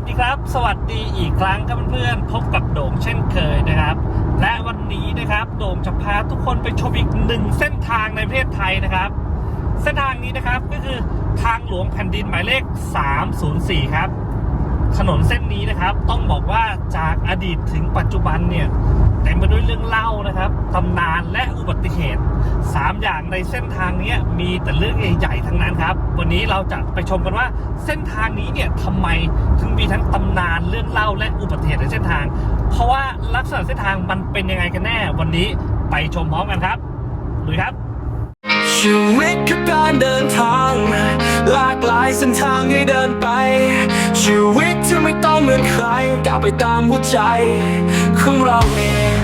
สดีครับ สวัสดีอีกครั้งครับเพื่อนๆพบกับโด่งเช่นเคยนะครับ และวันนี้นะครับโด่งจะพาทุกคนไปชมอีกหนึ่งเส้นทางในประเทศไทยนะครับ เส้นทางนี้นะครับก็คือทางหลวงแผ่นดินหมายเลข 304 ครับ ถนนเส้นนี้นะครับ ต้องบอกว่าจากอดีตถึงปัจจุบันเนี่ยเต็มไปด้วยเรื่องเล่านะครับตำนานและอุบัติเหตุ สามอย่างในเส้นทางนี้มีแต่เรื่องใหญ่ๆทั้งนั้นครับ วันนี้เราจะไปชมกันว่าเส้นทางนี้เนี่ยทำไมถึงมีทั้งตำนานเรื่องเล่าและอุบัติเหตุในเส้นทาง เพราะว่าลักษณะเส้นทางมันเป็นยังไงกันแน่ วันนี้ไปชมพร้อมกันครับลุยครับชีวิตคือการเดินทาง หลากหลายเส้นทางให้เดินไป ชีวิตที่ไม่ต้องเหมือนใครก้าวไปตามหัวใจของเราเอง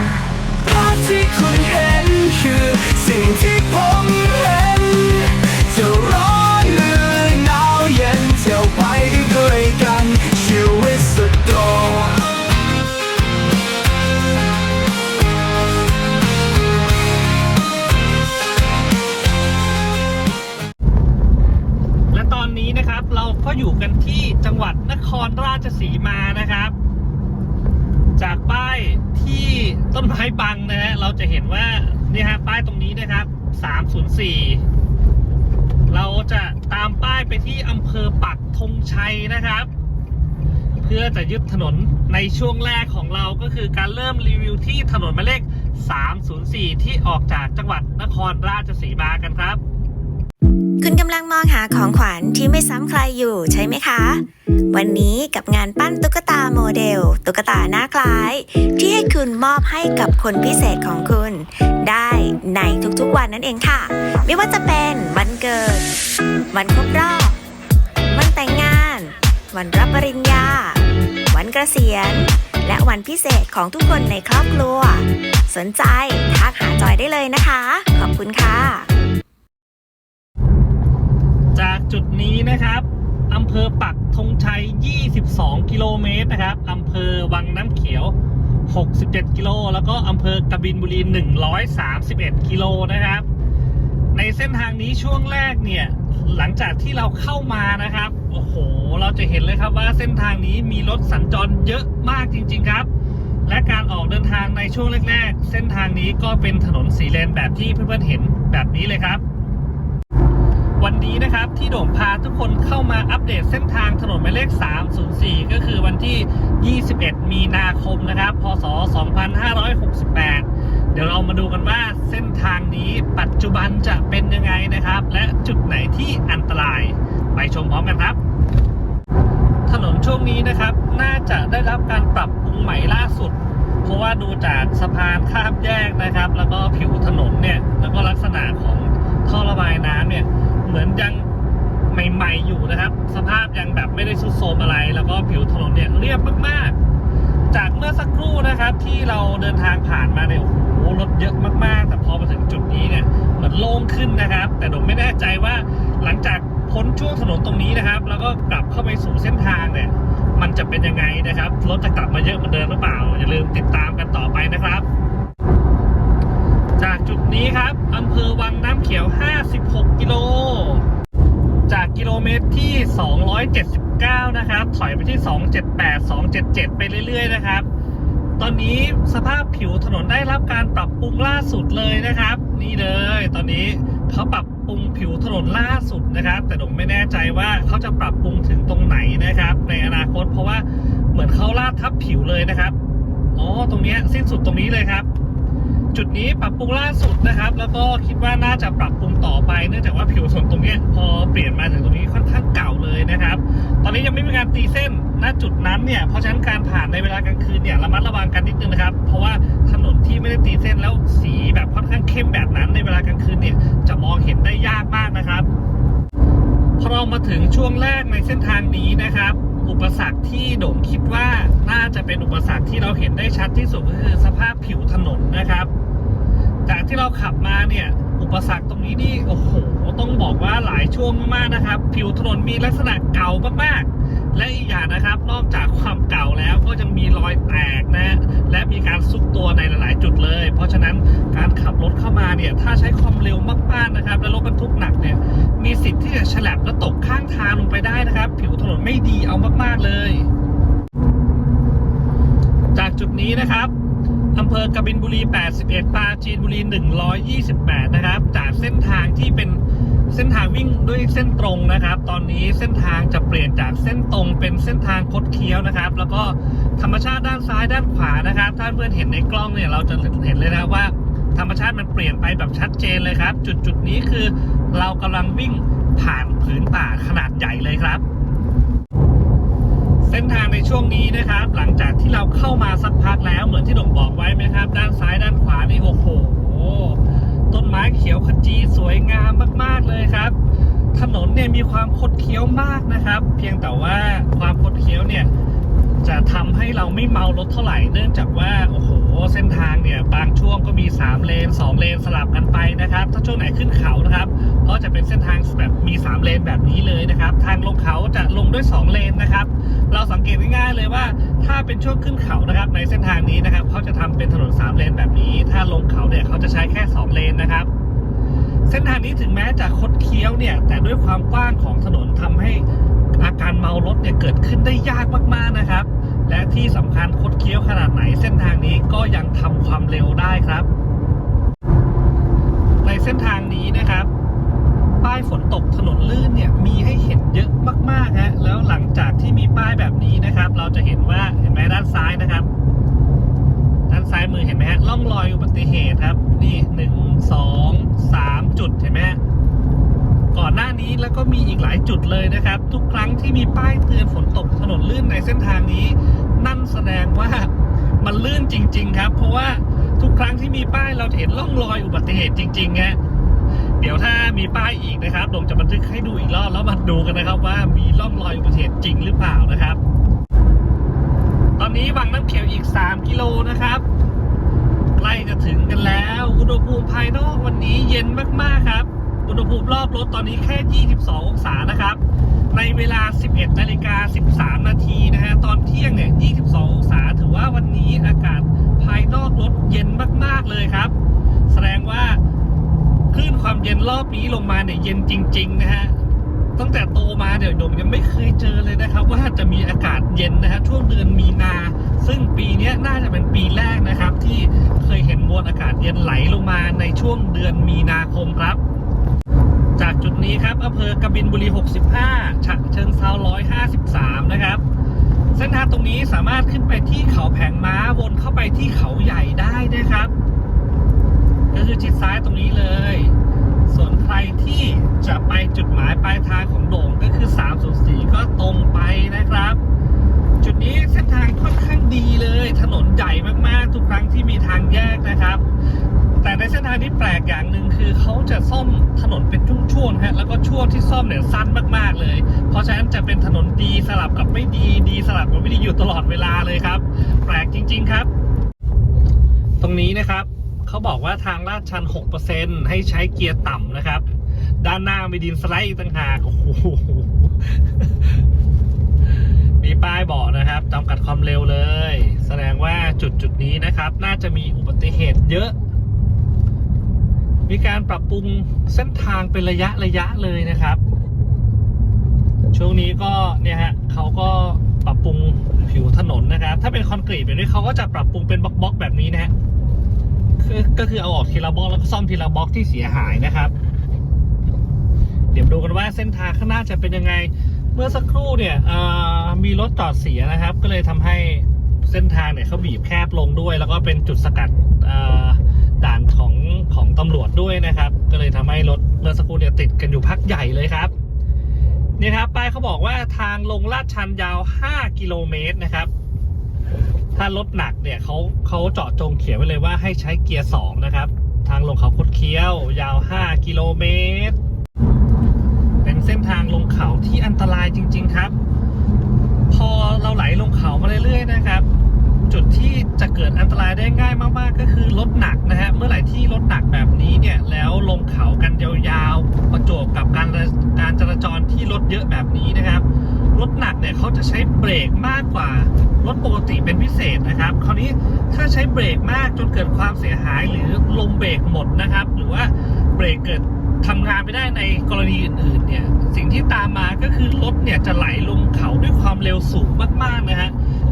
ภาพที่คุณเห็นคือ สิ่งที่ผมเห็น จะร้อนหรือหนาวเย็นเที่ยวไปด้วยกันชีวิตสุดโต่งและตอนนี้นะครับเราก็อยู่กันที่จังหวัดนครราชสีมานะครับ จากป้ายที่ต้นไม้บังนะฮะเราจะเห็นว่า นี่ฮะป้ายตรงนี้นะครับ 304 เราจะตามป้ายไปที่อำเภอปักธงชัยนะครับ เพื่อจะยึดถนนในช่วงแรกของเราก็คือการเริ่มรีวิวที่ถนนหมายเลข 304 ที่ออกจากจังหวัดนครราชสีมากันครับ คุณกำลังมองหาของขวัญที่ไม่ซ้ำใครอยู่ใช่ไหมคะ วันนี้กับงานปั้นตุ๊กตาโมเดล ตุ๊กตาหน้าคล้าย ที่ให้คุณมอบให้กับคนพิเศษของคุณ ได้ในทุกๆวันนั่นเองค่ะ ไม่ว่าจะเป็นวันเกิด วันครบรอบ วันแต่งงาน วันรับปริญญา วันเกษียณ และวันพิเศษของทุกคนในครอบครัว สนใจทักหาจอยได้เลยนะคะ ขอบคุณค่ะ จากจุดนี้นะครับอำเภอปักธงชัย 22 กิโลเมตรนะครับอำเภอวังน้ำเขียว 67 กิโล แล้วก็อำเภอกบินบุรี 131 กิโลนะครับ ในเส้นทางนี้ช่วงแรกเนี่ย หลังจากที่เราเข้ามานะครับ โอ้โห เราจะเห็นเลยครับว่าเส้นทางนี้มีรถสัญจรเยอะมากจริง ๆครับ และการออกเดินทางในช่วงแรก ๆ เส้นทางนี้ก็เป็นถนนสีเลนแบบที่เพื่อนๆเห็นแบบนี้เลยครับ วันนี้นะครับที่โด่งพาทุกคนเข้ามาอัปเดตเส้นทางถนนหมายเลข 304 ก็คือวันที่ 21 มีนาคมนะครับ พศ 2568 เดี๋ยวเรามาดูกันว่าเส้นทางนี้ปัจจุบันจะเป็นยังไงนะครับ และจุดไหนที่อันตราย ไปชมพร้อมกันครับ ถนนช่วงนี้นะครับ น่าจะได้รับการปรับปรุงใหม่ล่าสุด เพราะว่าดูจากสะพานข้ามแยกนะครับ แล้วก็ผิวถนนเนี่ยแล้วก็ลักษณะของท่อระบายน้ำเนี่ย มือนยังใหม่ๆอยู่นะครับ สภาพยังแบบไม่ได้สุดโทมอะไร แล้วก็ผิวถนนเนี่ยเรียบมากๆ จากเมื่อสักครู่นะครับที่เราเดินทางผ่านมาเนี่ยโอ้โหรถเยอะมากๆ แต่พอมาถึงจุดนี้เนี่ยเหมือนโล่งขึ้นนะครับ แต่ผมไม่แน่ใจว่าหลังจากพ้นช่วงถนนตรงนี้นะครับ แล้วก็กลับเข้าไปสู่เส้นทางเนี่ยมันจะเป็นยังไงนะครับรถจะกลับมาเยอะเหมือนเดิมหรือเปล่าอย่าลืมติดตามกันต่อไปนะครับ จากจุดนี้ครับอำเภอวังน้ำเขียว 56 กิโล จากกิโลเมตรที่ 279 นะครับ ถอยไปที่ 278 277 ไปเรื่อย ๆ นะครับ ตอนนี้สภาพผิวถนนได้รับการปรับปรุงล่าสุดเลยนะครับ นี่เลย ตอนนี้เขาปรับปรุงผิวถนนล่าสุดนะครับ แต่ผมไม่แน่ใจว่าเขาจะปรับปรุงถึงตรงไหนนะครับ ในอนาคตเพราะว่าเหมือนเขาลาดทับผิวเลยนะครับอ๋อตรงนี้สิ้นสุดตรงนี้เลยครับ จุดนี้ปรับปรุงล่าสุดนะครับ แล้วก็คิดว่าน่าจะปรับปรุงต่อไป เนื่องจากว่าผิวถนนตรงนี้พอเปลี่ยนมาถึงตรงนี้ค่อนข้างเก่าเลยนะครับ ตอนนี้ยังไม่มีการตีเส้นณจุดนั้นเนี่ยเพราะฉะนั้นการผ่านในเวลากลางคืนเนี่ยระมัดระวังกันนิดนึงนะครับ เพราะว่าถนนที่ไม่ได้ตีเส้นแล้วสีแบบค่อนข้างเข้มแบบนั้น ในเวลากลางคืนเนี่ยจะมองเห็นได้ยากมากนะครับพอเรามาถึงช่วงแรกในเส้นทางนี้นะครับ อุปสรรคที่โด่งคิดว่าน่าจะเป็นอุปสรรคที่เราเห็นได้ชัดที่สุดก็คือสภาพผิวถนนนะครับ จากที่เราขับมาเนี่ย อุปสรรคตรงนี้นี่โอ้โหต้องบอกว่าหลายช่วงมากๆนะครับ ผิวถนนมีลักษณะเก่ามากๆ และอีกอย่างนะครับ นอกจากความเก่าแล้วก็จะมีรอยแตกนะ และมีการซุกตัวในหลาย ๆ จุดเลย เพราะฉะนั้นการขับรถเข้ามาเนี่ย ถ้าใช้ความเร็วมากๆนะครับ และรถบรรทุกหนักเนี่ย มีสิทธิ์ที่จะฉลับและตกข้างทางลงไปได้นะครับ ผิวถนนไม่ดีเอามากๆเลยจุดนี้นะครับอำเภอกบินบุรี 81 ปราจีนบุรี 128 นะครับ จากเส้นทางที่เป็น เส้นทางวิ่งด้วยเส้นตรงนะครับ ตอนนี้เส้นทางจะเปลี่ยนจากเส้นตรงเป็นเส้นทางคดเคี้ยวนะครับ แล้วก็ธรรมชาติด้านซ้ายด้านขวานะครับ ถ้าเพื่อนเห็นในกล้องเนี่ยเราจะเห็นเลยนะว่า ธรรมชาติมันเปลี่ยนไปแบบชัดเจนเลยครับ จุดจุดนี้คือเรากำลังวิ่งผ่านผืนป่าขนาดใหญ่เลยครับ เส้นทางในช่วงนี้นะครับ หลังจากที่เราเข้ามาสักพักแล้วเหมือนที่หลงบอกไว้ไหมครับ ด้านซ้ายด้านขวานี่โอ้โห ต้นไม้เขียวขจีสวยงามมากๆเลยครับ ถนนเนี่ยมีความค ดเคี้ยวมากนะครับ เพียงแต่ว่าความคดเคี้ยวเนี่ยจะทำให้เราไม่เมารถเท่าไหร่เนื่องจากว่าโอ้โหเส้นทางเนี่ยบางช่วงก็มี 3 เลน 2 เลนสลับกันไปนะครับ ถ้าช่วงไหนขึ้นเขานะครับก็จะเป็นเส้นทางแบบมี 3 เลนแบบนี้เลยนะครับ ทางลงเขาจะลงด้วย 2 เลนนะครับ เราสังเกตง่ายๆเลยว่า ถ้าเป็นช่วงขึ้นเขานะครับในเส้นทางนี้นะครับเขาจะทำเป็นถนน 3 เลนแบบนี้ ถ้าลงเขาเนี่ยเขาจะใช้แค่ 2 เลนนะ ส้นทางนี้ถึงแม้จะคดเคี้ยวเนี่ย แต่ด้วยความกว้างของถนนทำให้อาการเมารถเนี่ยเกิดขึ้นได้ยากมากๆนะครับ และที่สำคัญคดเคี้ยวขนาดไหน เส้นทางนี้ก็ยังทำความเร็วได้ครับ ในเส้นทางนี้นะครับ ป้ายฝนตกถนนลื่นเนี่ยมีให้เห็นเยอะมากๆฮะแล้วหลังจากที่มีป้ายแบบนี้นะครับ เราจะเห็นว่าเห็นไหมด้านซ้ายนะครับ ด้านซ้ายมือเห็นไหมฮะร่องรอยอุบัติเหตุครับ นี่หนึ่งสองสามจุดเห็นไหมก่อนหน้านี้แล้วก็มีอีกหลายจุดเลยนะครับ ทุกครั้งที่มีป้ายเตือนฝนตกถนนลื่นในเส้นทางนี้ นั่นแสดงว่ามันลื่นจริง ๆ ครับ เพราะว่าทุกครั้งที่มีป้ายเราเห็นร่องรอยอุบัติเหตุจริงๆฮะเดี๋ยวถ้ามีป้ายอีกนะครับลงจะบันทึกให้ดูอีกรอบแล้วมาดูกันนะครับ ว่ามีร่องรอยอุบัติเหตุจริงหรือเปล่านะครับ ตอนนี้วังน้ำเขียวอีก 3 กิโลนะครับใกล้จะถึงกันแล้ว อุณหภูมิภายนอกวันนี้เย็นมากๆครับ อุณหภูมิรอบรถตอนนี้แค่ 22 องศานะครับ ในเวลา 11นาฬิกา13 นาทีนะฮะตอนเที่ยงเนี่ย 22 องศา ถือว่าวันนี้อากาศภายนอกรถเย็นมากๆเลยครับ แสดงว่าคลื่นความเย็นรอบนี้ลงมาเนี่ยเย็นจริง ๆ นะฮะตั้งแต่โตมาเดี๋ยวดมยังไม่เคยเจอเลยนะครับ ว่าจะมีอากาศเย็นนะฮะช่วงเดือน น่าจะเป็นปีแรกนะครับ ที่เคยเห็นมวลอากาศเย็นไหลลงมาในช่วงเดือนมีนาคมครับ จากจุดนี้ครับอำเภอกบินบุรี 65 ฉะเชิงเซา153 นะครับ เส้นทางตรงนี้สามารถขึ้นไปที่เขาแผงม้าวนเข้าไปที่เขาใหญ่ได้นะครับ ก็คือชิดซ้ายตรงนี้เลย ส่วนใครที่จะไปจุดหมายปลายทางของโด่งก็คือ 304 ก็ตรงไปนะครับ จุดนี้เส้นทางค่อนข้างดีเลย ถนนใหญ่มากๆ ทุกครั้งที่มีทางแยกนะครับ แต่ในเส้นทางที่แปลกอย่างหนึ่งคือเขาจะซ่อมถนนเป็นช่วงๆฮะแล้วก็ช่วงที่ซ่อมเนี่ยสั้นมากๆเลย เพราะฉะนั้นจะเป็นถนนดีสลับกับไม่ดีดีสลับกับไม่ดีอยู่ตลอดเวลาเลยครับ แปลกจริง ๆครับ ตรงนี้นะครับเขาบอกว่าทางลาดชัน 6%ให้ใช้เกียร์ต่ำนะครับ ด้านหน้ามีดินสไลด์อีกต่างหากโอ้โห มีป้ายบอกนะครับจำกัดความเร็วเลย แสดงว่าจุดจุดนี้นะครับ น่าจะมีอุบัติเหตุเยอะ มีการปรับปรุงเส้นทางเป็นระยะระยะเลยนะครับ ช่วงนี้ก็เนี่ยฮะเขาก็ปรับปรุงผิวถนนนะครับ ถ้าเป็นคอนกรีตแบบนี้เขาก็จะปรับปรุงเป็นบล็อกๆแบบนี้นะฮะคือก็คือเอาออกทีละบล็อกแล้วก็ซ่อมทีละบล็อกที่เสียหายนะครับ เดี๋ยวดูกันว่าเส้นทางข้างหน้าจะเป็นยังไง เมื่อสักครู่เนี่ยมีรถจอดเสียนะครับ ก็เลยทำให้เส้นทางเนี่ยเขาบีบแคบลงด้วย แล้วก็เป็นจุดสกัดด่านของของตำรวจด้วยนะครับ ก็เลยทำให้รถเมื่อสักครู่เนี่ยติดกันอยู่พักใหญ่เลยครับนี่ครับป้ายเขาบอกว่าทางลงลาดชันยาว 5 กิโลเมตรนะครับ ถ้ารถหนักเนี่ยเขาเขาเจาะจงเขียนไว้เลยว่าให้ใช้เกียร์ 2 นะครับ ทางลงเขาคดเคี้ยว ยาว 5 กิโลเมตร เส้นทางลงเขาที่อันตรายจริง ๆครับ พอเราไหลลงเขามาเรื่อยๆนะครับ จุดที่จะเกิดอันตรายได้ง่ายมากๆ ก็คือรถหนักนะฮะเมื่อไหร่ที่รถหนักแบบนี้เนี่ยแล้วลงเขากันยาวๆประจวบกับการการจราจรที่รถเยอะแบบนี้นะครับรถหนักเนี่ยเขาจะใช้เบรกมากกว่ารถปกติเป็นพิเศษนะครับ คราวนี้ถ้าใช้เบรกมากจนเกิดความเสียหายหรือลมเบรกหมดนะครับ หรือว่าเบรกเกิด ทำงานไม่ได้ในกรณีอื่นๆเนี่ยสิ่งที่ตามมาก็คือรถเนี่ยจะไหลลงเขาด้วยความเร็วสูงมากๆนะฮะ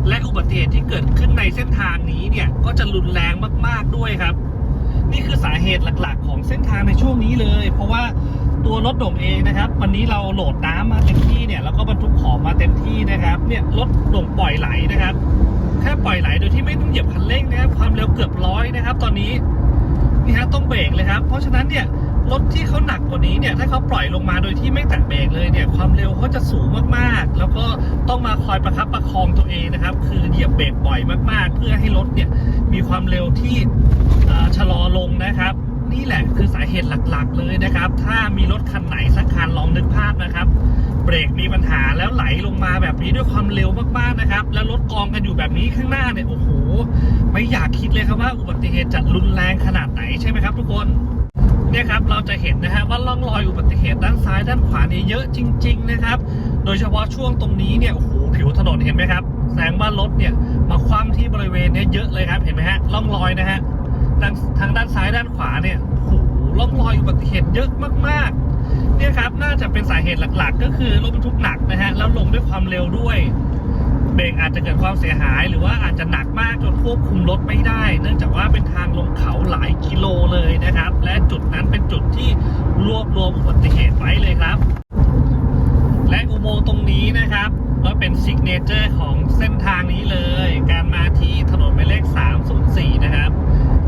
และอุบัติเหตุที่เกิดขึ้นในเส้นทางนี้เนี่ยก็จะรุนแรงมากๆด้วยครับ นี่คือสาเหตุหลักๆ ของเส้นทางในช่วงนี้เลย เพราะว่าตัวรถด่งเองนะครับ วันนี้เราโหลดน้ำมาเต็มที่เนี่ยแล้วก็บรรทุกของมาเต็มที่นะครับ เนี่ยรถด่งปล่อยไหลนะครับแค่ปล่อยไหลโดยที่ไม่ต้องเหยียบคันเร่งนะครับความเร็วเกือบร้อยนะครับ ตอนนี้นี่ฮะต้องเบรกเลยครับ เพราะฉะนั้นเนี่ย รถที่เขาหนักกว่านี้เนี่ย ถ้าเขาปล่อยลงมาโดยที่ไม่แตะเบรกเลยเนี่ย ความเร็วเขาจะสูงมากๆ แล้วก็ต้องมาคอยประคับประคองตัวเองนะครับ คือเหยียบเบรกบ่อยมากๆ เพื่อให้รถเนี่ยมีความเร็วที่ชะลอลงนะครับ นี่แหละคือสาเหตุหลักๆ เลยนะครับ ถ้ามีรถคันไหนสักคันลองนึกภาพนะครับเบรกมีปัญหาแล้วไหลลงมาแบบนี้ด้วยความเร็วมากๆนะครับ แล้วรถกองกันอยู่แบบนี้ข้างหน้าเนี่ยโอ้โห ไม่อยากคิดเลยครับว่าอุบัติเหตุจะรุนแรงขนาดไหนใช่ไหมครับทุกคน เนี่ยครับเราจะเห็นนะฮะว่าร่องรอยอุบัติเหตุด้านซ้ายด้านขวาเนี่ยเยอะจริง ๆ นะครับ โดยเฉพาะช่วงตรงนี้เนี่ยโอ้โหผิวถนนเห็นไหมครับแสงว่ารถเนี่ยมาคว่ำที่บริเวณนี้เยอะเลยครับเห็นไหมฮะร่องรอยนะฮะทางทางด้านซ้ายด้านขวาเนี่ยโอ้โหร่องรอยอุบัติเหตุเยอะมากๆเนี่ยครับน่าจะเป็นสาเหตุหลักๆ ก็คือรถบรรทุกหนักนะฮะแล้วลงด้วยความเร็วด้วย เบรกอาจจะเกิดความเสียหาย หรือว่าอาจจะหนักมากจนควบคุมรถไม่ได้ เนื่องจากว่าเป็นทางลงเขาหลายกิโลเลยนะครับ และจุดนั้นเป็นจุดที่รวบรวมอุบัติเหตุไว้เลยครับ และอุโมงค์ตรงนี้นะครับก็เป็นซิกเนเจอร์ของเส้นทางนี้เลย การมาที่ถนนหมายเลข 304 นะครับ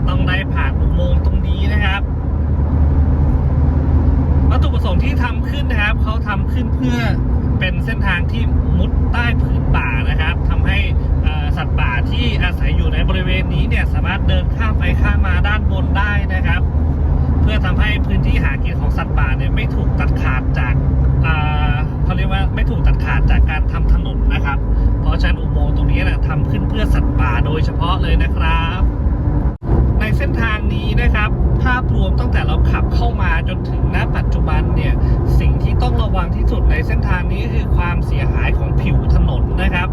ต้องได้ผ่านอุโมงค์ตรงนี้นะครับวัตถุประสงค์ที่ทำขึ้นนะครับเขาทำขึ้นเพื่อ เป็นเส้นทางที่มุดใต้ผืนป่านะครับทำให้สัตว์ป่าที่อาศัยอยู่ในบริเวณนี้เนี่ยสามารถเดินข้ามไปข้ามมาด้านบนได้นะครับ เพื่อทำให้พื้นที่หากินของสัตว์ป่าเนี่ยไม่ถูกตัดขาดจากเขาเรียกว่าไม่ถูกตัดขาดจากการทำถนนนะครับ เพราะฉะนั้นอุโมงค์ตรงนี้นะทำขึ้นเพื่อสัตว์ป่าโดยเฉพาะเลยนะครับ เส้นทางนี้นะครับ ภาพรวมตั้งแต่เราขับเข้ามาจนถึงณปัจจุบันเนี่ย สิ่งที่ต้องระวังที่สุดในเส้นทางนี้คือความเสียหายของผิวถนนนะครับ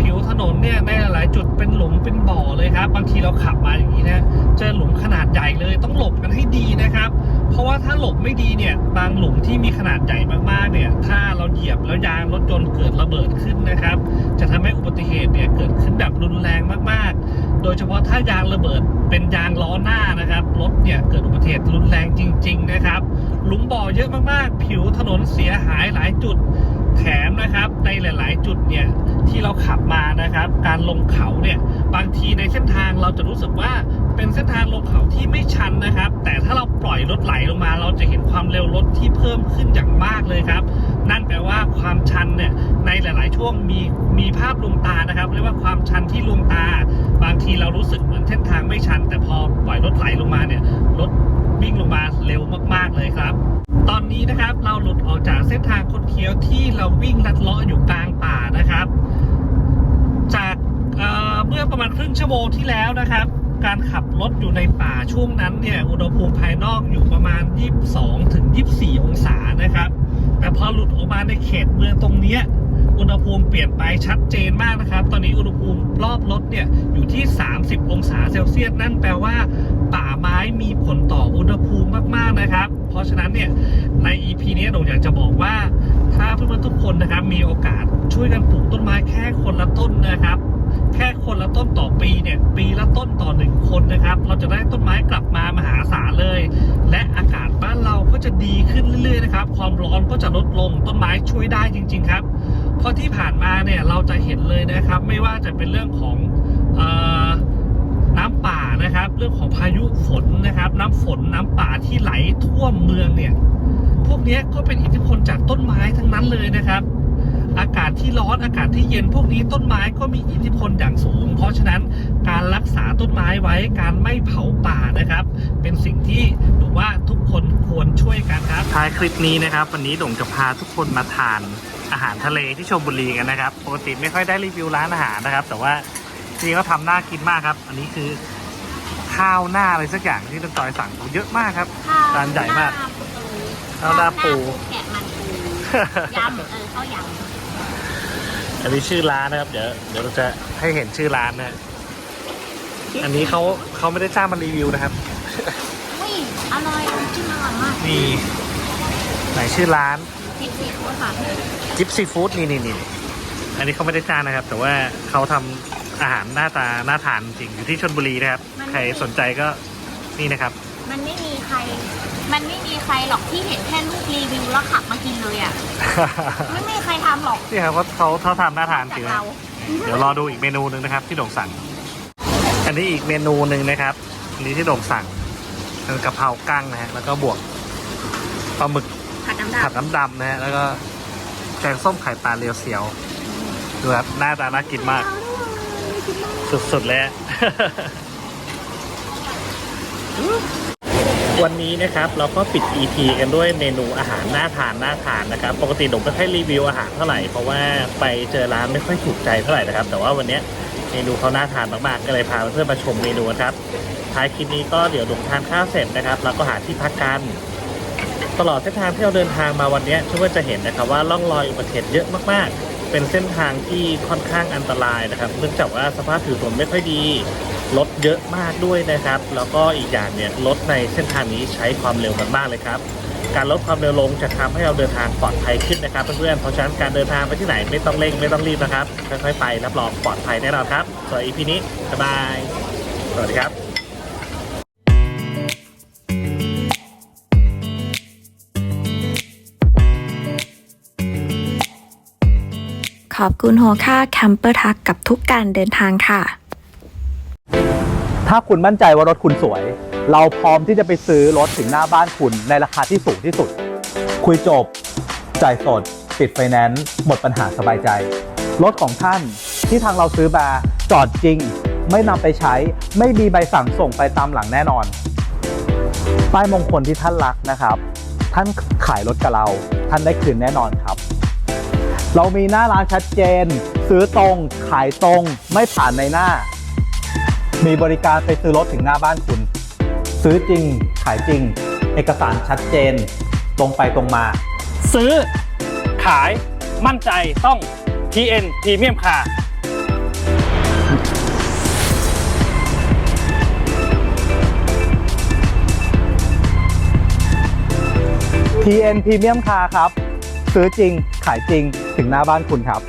ผิวถนนเนี่ยในหลายจุดเป็นหลุมเป็นบ่อเลยครับ บางทีเราขับมาอย่างนี้นะเจอหลุมขนาดใหญ่เลยต้องหลบกันให้ดีนะครับ เพราะว่าถ้าหลบไม่ดีเนี่ยบางหลุมที่มีขนาดใหญ่มากๆเนี่ย ถ้าเราเหยียบแล้วยางรถยนต์เกิดระเบิดขึ้นนะครับ จะทำให้อุบัติเหตุเนี่ยเกิดขึ้นแบบรุนแรงมากๆ โดยเฉพาะถ้ายางระเบิดเป็นยางล้อหน้านะครับ รถเนี่ยเกิดอุบัติเหตุรุนแรงจริง ๆ นะครับ หลุมบ่อเยอะมากๆ ผิวถนนเสียหายหลายจุดแถมนะครับในหลาย ๆ จุดเนี่ยที่เราขับมานะครับ การลงเขาเนี่ยบางทีในเส้นทางเราจะรู้สึกว่า เป็นเส้นทางลงเขาที่ไม่ชันนะครับ แต่ถ้าเราปล่อยรถไหลลงมา เราจะเห็นความเร็วรถที่เพิ่มขึ้นอย่างมากเลยครับ นั่นแปลว่าความชันเนี่ยในหลาย ๆ ช่วงมีมีภาพลวงตานะครับเรียกว่าความชันที่ลวงตา บางทีเรารู้สึกเหมือนเส้นทางไม่ชัน แต่พอปล่อยรถไหลลงมาเนี่ยรถวิ่งลงมาเร็วมาก ๆ เลยครับ ตอนนี้นะครับเราหลุดออกจากเส้นทางคดเคี้ยวที่เราวิ่งลัดเลาะอยู่กลางป่านะครับ จากเเมื่อประมาณครึ่งชั่วโมงที่แล้วนะครับ การขับรถอยู่ในป่าช่วงนั้นเนี่ยอุณหภูมิภายนอกอยู่ประมาณ 22 ถึง 24 องศานะครับ แต่พอหลุดออกมาในเขตเมืองตรงเนี้ยอุณหภูมิเปลี่ยนไปชัดเจนมากนะครับ ตอนนี้อุณหภูมิรอบรถเนี่ยอยู่ที่ 30 องศาเซลเซียส นั่นแปลว่า ป่าไม้มีผลต่ออุณหภูมิมากๆนะครับ เพราะฉะนั้นเนี่ยใน EP นี้ผมอยากจะบอกว่า ถ้าเพื่อนๆทุกคนนะครับมีโอกาสช่วยกันปลูกต้นไม้แค่คนละต้นนะครับ แค่คนละต้นต่อปีเนี่ย ปีละต้นต่อหนึ่งคนนะครับ เราจะได้ต้นไม้กลับมามหาศาลเลย และอากาศบ้านเราก็จะดีขึ้นเรื่อยๆนะครับ ความร้อนก็จะลดลงต้นไม้ช่วยได้จริง ๆ ครับ เพราะที่ผ่านมาเนี่ยเราจะเห็นเลยนะครับ ไม่ว่าจะเป็นเรื่องของออน้ำป่านะครับ เรื่องของพายุฝนนะครับ น้ำฝนน้ำป่าที่ไหลท่วมเมืองเนี่ย พวกนี้ก็เป็นอิทธิพลจากต้นไม้ทั้งนั้นเลยนะครับ อากาศที่ร้อนอากาศที่เย็นพวกนี้ต้นไม้ก็มีอิทธิพลอย่างสูง เพราะฉะนั้นการรักษาต้นไม้ไว้การไม่เผาป่านะครับ เป็นสิ่งที่ผมว่าทุกคนควรช่วยกันครับท้ายคลิปนี้นะครับ วันนี้ดงจะพาทุกคนมาทานอาหารทะเลที่ชลบุรีกันนะครับปกติไม่ค่อยได้รีวิวร้านอาหารนะครับ แต่ว่าที่นี่เขาทำน่ากินมากครับ อันนี้คือข้าวหน้าอะไรสักอย่างที่ต้นจอยสั่งเยอะมากครับจานใหญ่มากข้าวหน้าปูแกะมันปูยำเออข้าวยำ อันนี้ชื่อร้านนะครับ เดี๋ยวเดี๋ยวเราจะให้เห็นชื่อร้านนะ อันนี้เขาเขาไม่ได้จ้างมารีวิวนะครับ อุ้ยอร่อยจิ้มอร่อยมากนี่ไหนชื่อร้านทิปซีฟู้ดค่ะจิปซีฟู้ดนี่นี่นี่อันนี้เขาไม่ได้จ้างนะครับ แต่ว่าเขาทำอาหารหน้าตาน่าทานจริงอยู่ที่ชนบุรีนะครับ ใครสนใจก็นี่นะครับ มันไม่มีใคร มันไม่มีใครหรอกที่เห็นแค่รูปรีวิวแล้วขับมากินเลยอะ ไม่มีใครทำหรอกนี่ครับเขาเขาเขาทำน่าทานจจากริงนะเราเดี๋ยวรอดูอีกเมนูหนึ่งนะครับ ที่โด่งสั่ง อันนี้อีกเมนูหนึ่งนะครับอันนี้ที่โด่งสั่งเป็นกะเพรากั้งนะฮะแล้วก็บวกปลาหมึก ผัดน้ำดผัดน้ำดำนะฮะ แล้วก็แกงส้มไข่ปลาเรียวเสียว ดูครับหน้าตาน่ากินมาก สุดๆเลยฮะ วันนี้นะครับเราก็ปิด EP กันด้วยเมนูอาหารน่าทานน่าทานนะครับ ปกติผมไม่ค่อยรีวิวอาหารเท่าไหร่เพราะว่าไปเจอร้านไม่ค่อยถูกใจเท่าไหร่นะครับ แต่ว่าวันนี้เมนูเขาน่าทานมากๆก็เลยพาเพื่อนมาชมเมนูครับท้ายคลิปนี้ก็เดี๋ยวดงทานข้าวเสร็จนะครับเราก็หาที่พักกันตลอดเส้นทางที่เราเดินทางมาวันนี้ชื่อว่าจะเห็นนะครับว่าล่องรอยอุบัติเหตุเยอะมากๆ เป็นเส้นทางที่ค่อนข้างอันตรายนะครับ เนื่องจากว่าสภาพผิวถนนไม่ค่อยดีรถเยอะมากด้วยนะครับ แล้วก็อีกอย่างเนี่ยรถในเส้นทางนี้ใช้ความเร็วกันมากเลยครับ การลดความเร็วลงจะทำให้เราเดินทางปลอดภัยขึ้นนะครับเพื่อนๆเพราะฉะนั้นการเดินทางไปที่ไหนไม่ต้องเร่งไม่ต้องรีบนะครับค่อยๆไปรับรองปลอดภัยแน่นอนครับสำหรับ EP นี้บ๊ายบายสวัสดีครับ อบคุณโฮค่าแคมเปอร์ทักกับทุกการเดินทางค่ะ ถ้าคุณมั่นใจว่ารถคุณสวย เราพร้อมที่จะไปซื้อรถถึงหน้าบ้านคุณในราคาที่สูงที่สุด คุยจบ จ่ายสด ติดไฟแนนซ์หมดปัญหาสบายใจ รถของท่านที่ทางเราซื้อมาจอดจริง ไม่นำไปใช้ ไม่มีใบสั่งส่งไปตามหลังแน่นอน ป้ายมงคลที่ท่านรักนะครับ ท่านขายรถกับเรา ท่านได้คืนแน่นอนครับ เรามีหน้าร้านชัดเจน ซื้อตรงขายตรงไม่ผ่านในหน้า มีบริการไปซื้อรถถึงหน้าบ้านคุณ ซื้อจริง ขายจริง เอกสารชัดเจน ตรงไปตรงมา ซื้อ ขายมั่นใจต้อง TN Premium Car TN Premium Car ครับ ซื้อจริง ขายจริง ถึงหน้าบ้านคุณครับ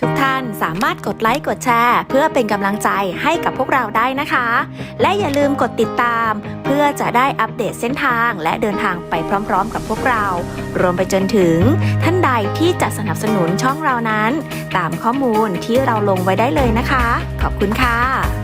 ทุกท่านสามารถกดไลค์กดแชร์ เพื่อเป็นกำลังใจให้กับพวกเราได้นะคะ และอย่าลืมกดติดตาม เพื่อจะได้อัปเดตเส้นทางและเดินทางไปพร้อม ๆ กับพวกเรา รวมไปจนถึงท่านใดที่จะสนับสนุนช่องเรานั้น ตามข้อมูลที่เราลงไว้ได้เลยนะคะ ขอบคุณค่ะ